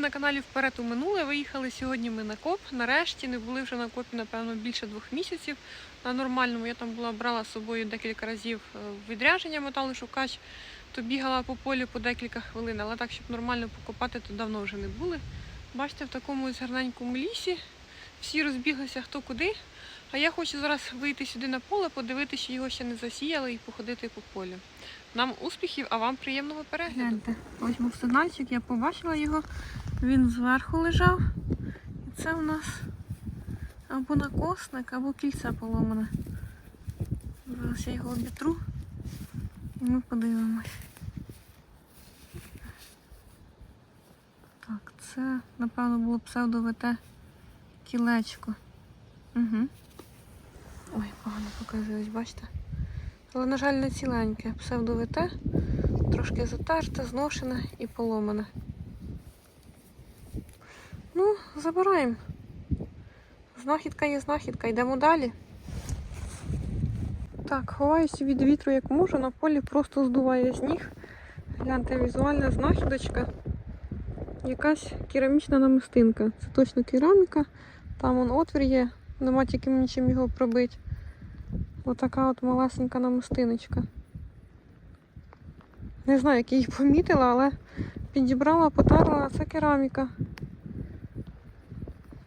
на каналі Вперед у минуле. Виїхали сьогодні ми на коп. Нарешті не були вже на копі, напевно, більше двох місяців. На нормальному я там була брала з собою декілька разів е, відрядження металошукач, то бігала по полю по декілька хвилин, але так, щоб нормально покопати, то давно вже не були. Бачите, в такому гарненькому лісі всі розбіглися хто куди. А я хочу зараз вийти сюди на поле, подивитися, що його ще не засіяли і походити по полю. Нам успіхів, а вам приємного перегляду. Гляньте, ось був сигнальчик, я побачила його. Він зверху лежав. І це у нас або накосник, або кільце поломане. Зараз я його обітру і ми подивимось. Так, це, напевно, було псевдо-ВТ кілечко. Угу. Погано ось бачите. Але, на жаль, не ціленьке. Псевдо-ВТ, трошки затерте, зношене і поломане. Ну, забираємо. Знахідка є знахідка, йдемо далі. Так, ховаюся від вітру як можу, на полі просто здуває сніг. Гляньте, візуальна знахідочка. Якась керамічна намистинка. Це точно кераміка. Там вон отвір є, нема тільки нічим його пробити. Отака от малесенька намистиночка. Не знаю, як я її помітила, але підібрала, потерла, це кераміка.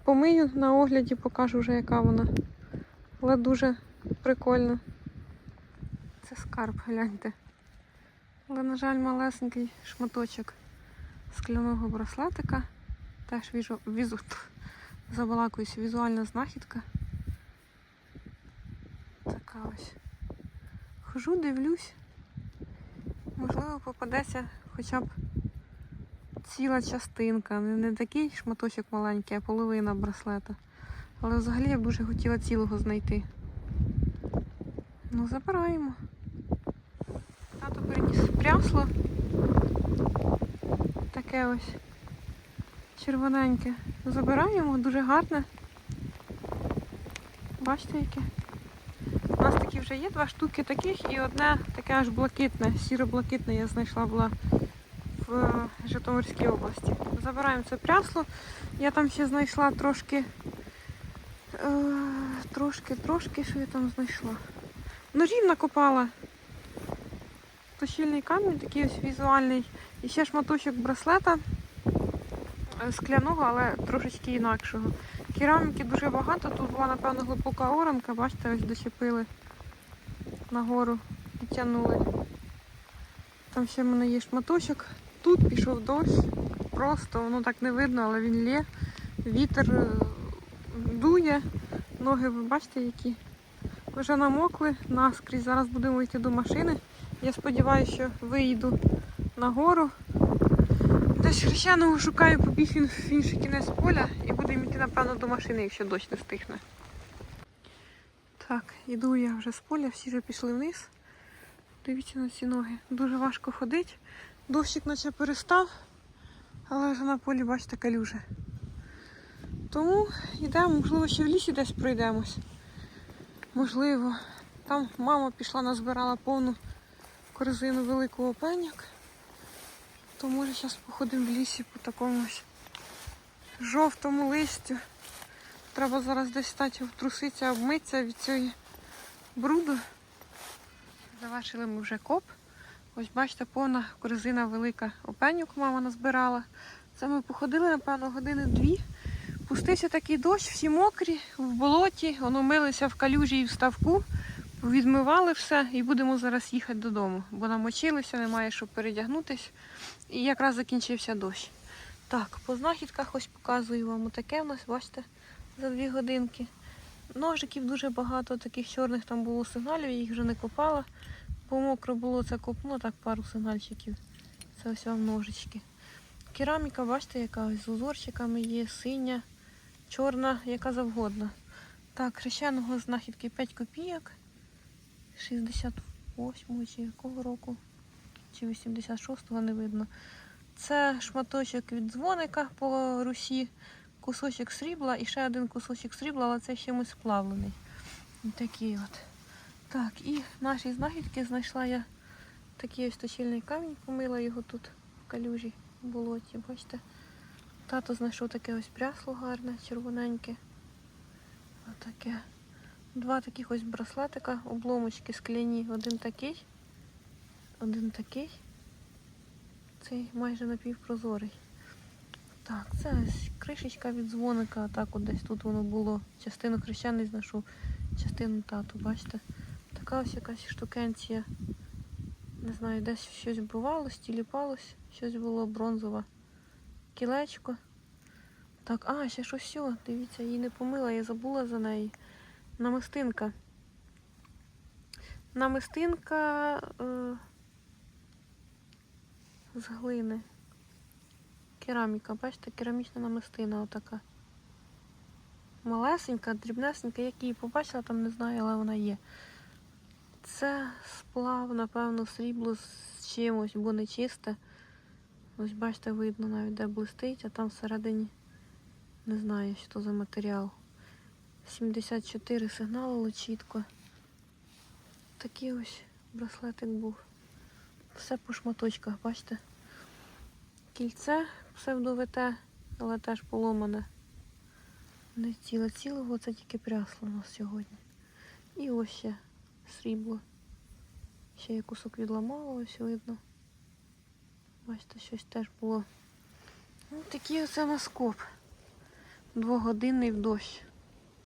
Помию на огляді, покажу вже, яка вона. Але дуже прикольна. Це скарб, гляньте. Але, на жаль, малесенький шматочок скляного браслетика. Теж віжу, візу, забалакуюсь, візуальна знахідка. Така ось. Хожу, дивлюсь. Можливо, попадеться хоча б ціла частинка. Не, такий шматочок маленький, а половина браслета. Але взагалі я б дуже хотіла цілого знайти. Ну, забираємо. Тато приніс прясло. Таке ось червоненьке. Забираємо, дуже гарне. Бачите, яке? Нас такі вже є два штуки таких і одне таке аж блакитне, сіро-блакитне я знайшла була в е, Житомирській області. Забираємо це прясло. Я там ще знайшла трошки, е, трошки, трошки, що я там знайшла. Ножів накопала. Точильний камінь, такий ось візуальний. І ще шматочок браслета е, скляного, але трошечки інакшого. Кераміки дуже багато, тут була, напевно, глибока оранка, бачите, ось дочепили нагору, підтягнули. Там ще в мене є шматочок. Тут пішов дощ, просто воно так не видно, але він лє. Вітер е, дує, ноги, ви бачите, які вже намокли наскрізь. Зараз будемо йти до машини. Я сподіваюся, що виїду нагору. Десь хрещеного шукаю, побіг в інший кінець поля і будемо йти, напевно, до машини, якщо дощ не стихне. Так, іду я вже з поля, всі вже пішли вниз. Дивіться на ці ноги. Дуже важко ходити. Дощик наче перестав, але вже на полі, бачите, калюжа. Тому йдемо, можливо, ще в лісі десь пройдемось. Можливо. Там мама пішла, назбирала повну корзину великого пеньок. То може зараз походимо в лісі по такому жовтому листю. Треба зараз десь стати труситися, обмитися від цієї бруду. Завершили ми вже коп. Ось бачите, повна корзина велика опенюк мама назбирала. Це ми походили, напевно, години дві. Пустився такий дощ, всі мокрі, в болоті, воно милися в калюжі і в ставку, відмивали все і будемо зараз їхати додому, бо намочилися, немає що передягнутись. І якраз закінчився дощ. Так, по знахідках ось показую вам отаке в нас, бачите, за дві годинки. Ножиків дуже багато, таких чорних там було сигналів, я їх вже не копала. Бо мокро було це копну, так пару сигнальчиків. Це ось вам ножички. Кераміка, бачите, яка ось з узорчиками є, синя, чорна, яка завгодна. Так, хрещеного знахідки 5 копійок. 68 чи якого року? Чи 86-го не видно. Це шматочок від дзвоника по русі, кусочок срібла і ще один кусочок срібла, але це чимось сплавлений. Такий от. Так, і наші знахідки знайшла я такий ось точильний камінь, помила його тут в калюжі в болоті, бачите. Тато знайшов таке ось прясло гарне, червоненьке. Отаке. Два таких ось браслетика, обломочки скляні. Один такий, один такий. Цей майже напівпрозорий. Так, це кришечка від дзвоника, так от десь тут воно було. Частину хрещений знайшов, частину тату, бачите? Така ось якась штукенція. Не знаю, десь щось бувалось, тіліпалось, щось було бронзове. Кілечко. Так, а, ще щось все. Дивіться, її не помила, я забула за неї. Намистинка. Намистинка е, з глини. Кераміка, бачите, керамічна намистина отака. Малесенька, дрібнесенька, як її побачила, там не знаю, але вона є. Це сплав, напевно, срібло з чимось, бо не чисте. Ось бачите, видно навіть де блистить, а там всередині не знаю, що за матеріал. 74 сигналило чітко. Такий ось браслетик був. Все по шматочках, бачите? Кільце псевдо-ВТ, але теж поломане. Не ціле цілого, це тільки прясло у нас сьогодні. І ось ще срібло. Ще є кусок відламало, ось видно. Бачите, щось теж було. Ну, такий оце наскоп. Двогодинний в дощ.